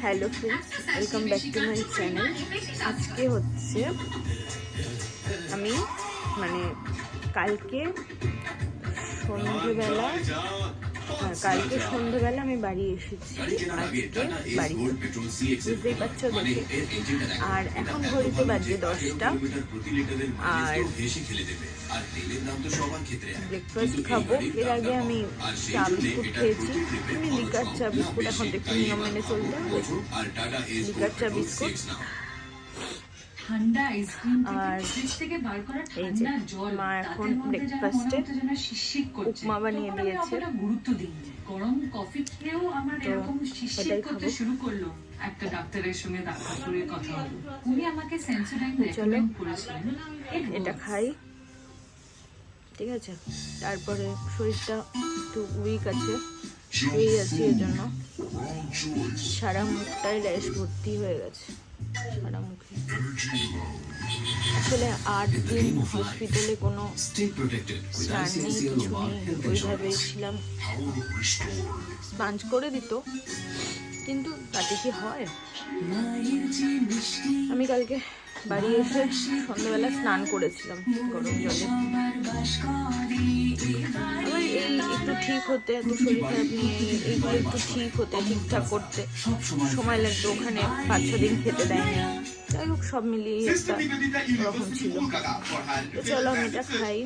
Hello friends welcome back to my channel আজকে হচ্ছে আমি মানে কালকে সন্ধেবেলা হ্যাঁ, কালকে সন্ধেবেলা আমি বাড়ি এসেছি। আজকে বাড়িতে। বুঝতেই পারছ দেখে। আর এখন ঘড়িতে বাজে দশটা। আর ব্রেকফাস্ট খাব। এর আগে আমি চা বিস্কুট খেয়েছি। আমি লিকার চা বিস্কুট এখন তো একটু নিয়ম মেনে চলতে হবে লিকার চা বিস্কুট। ঠান্ডা আইসক্রিম আর ফ্রিজ থেকে বার করা ঠান্ডা জল মা এখন। উপমা বানিয়ে দিয়েছে। গুরুত্ব গরম কফি খেয়েও আমার এরকম শিরশির করতে শুরু করল। একটা ডাক্তারের সঙ্গে দেখা করে কথা হলো। উনি আমাকে সেন্সোডাইন রেকমেন্ড করেছিলেন। এটা খাই। ঠিক আছে? তারপরে শরীরটা একটু উইক আছে। শুয়েই আছি এর জন্য। সারা মুখটাই র্যাশ ভর্তি হয়ে গেছে। সারা মুখে আসলে আট দিন হসপিটালে কোনো স্নান নেই কিছু নেই ওইভাবেই ছিলাম স্পাঞ্জ করে দিত, কিন্তু তাতে কি হয়? আমি কালকে বাড়ি এসে সন্ধ্যাবেলা স্নান করেছিলাম গরম জলে। একটু ঠিক হতে, এত শরীর খারাপ নিয়ে এগুলো একটু ঠিক হতে, ঠিকঠাক করতে। সময় লাগতো ওখানে পাঁচ ছ দিন খেতে দেয়নি। সব মিলিয়ে একটা রকম ছিল। তো চলো আমি এটা খাই।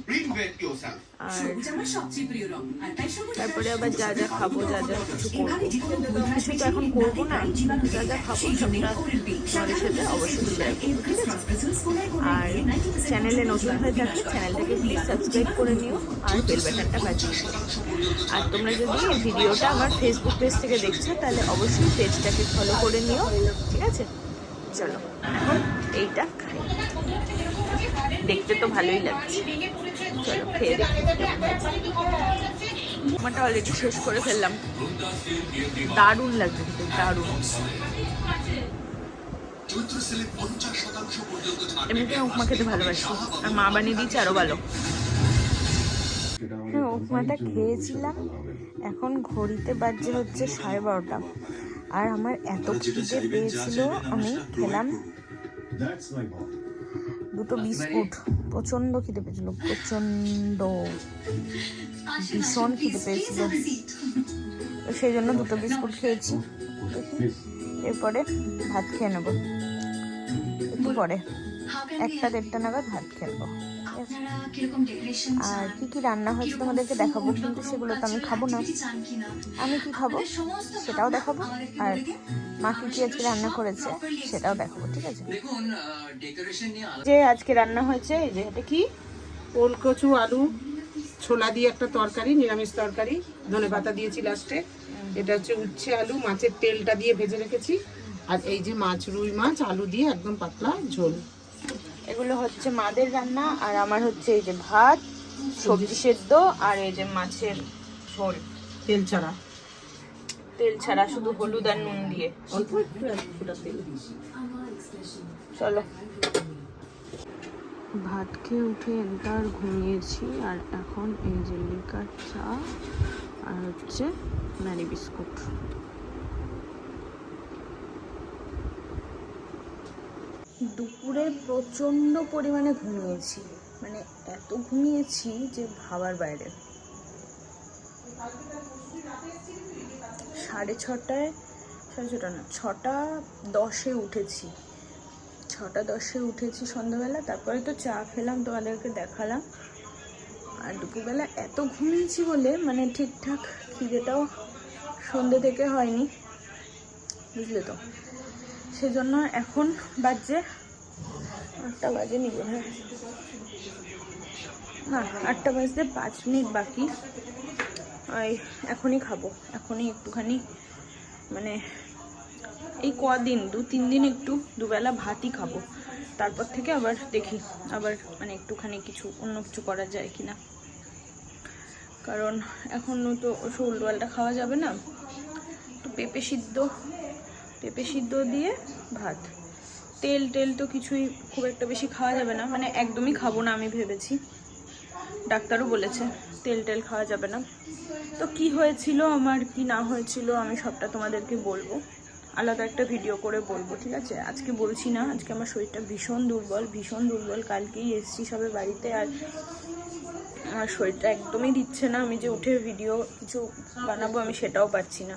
আর তারপরে আবার যা যা খাব যা যা কিছু করব। কিছু তো এখন করব না। যা যা খাব সবটা তোমাদের সাথে অবশ্যই শেয়ার করব ঠিক আছে আর চ্যানেলে নতুন হয়ে থাকলে চ্যানেলটাকে প্লিজ সাবস্ক্রাইব করে নিও। আর বেল বাটনটা বাজিয়ে দিও। আর তোমরা যদি ভিডিওটা আমার ফেসবুক পেজ থেকে দেখছ তাহলে অবশ্যই পেজটাকে ফলো করে নিও। ঠিক আছে? চলো, এখন এইটা খাই। দেখতে তো ভালোই লাগছে। চলো, খেয়ে আমারটা অলরেডি শেষ করে ফেললাম। দারুণ লাগছে খেতে, দারুণ। এমনিতে উপমা খেতে ভালোবাসি। আর মা বানিয়ে দিয়েছে আরও ভালো। হ্যাঁ উপমাটা খেয়েছিলাম। এখন ঘড়িতে বাজছে হচ্ছে সাড়ে বারোটা। আর আমার এত খিদে পেয়েছিল আমি খেলাম দুটো বিস্কুট। প্রচণ্ড খিদে পেয়েছিল প্রচণ্ড ভীষণ খিদে পেয়েছিল। সেই জন্য দুটো বিস্কুট খেয়েছি। এরপরে ভাত খেয়ে নেব। একটু পরে। একটা দেড়টা নাগাদ ভাত খেয়ে নেব? আর কি কি রান্না হয়েছে তোমাদেরকে দেখাবো? কিন্তু সেগুলো তো আমি খাব না। আমি কি খাব? সেটাও দেখাবো। আর মা কি কি আজকে রান্না করেছে সেটাও দেখাবো ঠিক আছে? দেখুন ডেকোরেশন নিয়ে যে আজকে রান্না হয়েছে এই যে এটা কি? ওলকচু আলু ছোলা দিয়ে একটা তরকারি নিরামিষ তরকারি ধনে পাতা দিয়েছি লাস্টে। এটা হচ্ছে উচ্ছে আলু মাছের তেলটা দিয়ে ভেজে রেখেছি। আর এই যে মাছ রুই মাছ আলু দিয়ে একদম পাতলা ঝোল। এগুলো হচ্ছে মাদের রান্না আর আমার হচ্ছে এই যে ভাত সবজি সেদ্ধ আর এই যে মাছের ঝোল। তেল ছাড়া? তেল ছাড়া শুধু হলুদ আর নুন দিয়ে। অল্প তেল। চলো। ভাত খেয়ে উঠে একবার ঘুমিয়েছি আর এখন এই যে লিকার চা আর হচ্ছে ম্যারি বিস্কুট। দুপুরে প্রচণ্ড পরিমাণে ঘুমিয়েছি। মানে এত ঘুমিয়েছি যে ভাবার বাইরে। সাড়ে ছটায়, সাড়ে ছটা না, ছটা দশে উঠেছি। ছটা দশে উঠেছি সন্ধ্যাবেলা, তারপরে তো চা খেলাম, তোমাদেরকে দেখালাম। আর দুপুরবেলা এত ঘুমিয়েছি বলে মানে ঠিকঠাক খিদেটাও সন্ধ্যে থেকে হয়নি। বুঝলে তো? সেজন্য এখন বাজে আটটা বাজে নি বোধ হয়। হ্যাঁ আটটা বাজতে পাঁচ মিনিট বাকি। এখনই খাব, এখনই একটুখানি মানে এই কদিন, দু তিন দিন একটু দুবেলা ভাতই খাব। তারপর থেকে আবার দেখি, আবার মানে একটুখানি কিছু অন্য কিছু করা যায় কি না কারণ এখনও তো শোল ডোয়ালটা খাওয়া যাবে না। তো পেঁপে সিদ্ধ পেঁপে সিদ্ধ দিয়ে ভাত। তেল, টেল তো কিছুই খুব একটা বেশি খাওয়া যাবে না। মানে একদমই খাব না আমি ভেবেছি। ডাক্তারও বলেছে, তেল, টেল খাওয়া যাবে না। তো কি হয়েছিল আমার, কি না হয়েছিল, আমি সবটা তোমাদেরকে বলব। আলাদা একটা ভিডিও করে বলব, ঠিক আছে? আজকে বলছি না, আজকে আমার শরীরটা ভীষণ দুর্বল ভীষণ দুর্বল। কালকেই এসছি সবে বাড়িতে আর আমার শরীরটা একদমই দিচ্ছে না, আমি যে উঠে ভিডিও কিছু বানাবো আমি সেটাও পারছি না।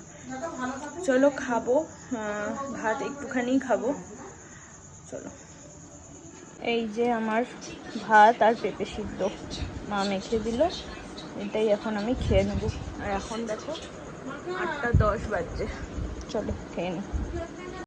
চলো খাব ভাত একটুখানি খাব। চলো। এই যে আমার ভাত আর পেঁপে সিদ্ধ। মা মেখে দিল, এটাই এখন আমি খেয়ে নেব। আর এখন দেখো আটটা দশ বাজছে। চলো, খেয়ে নিই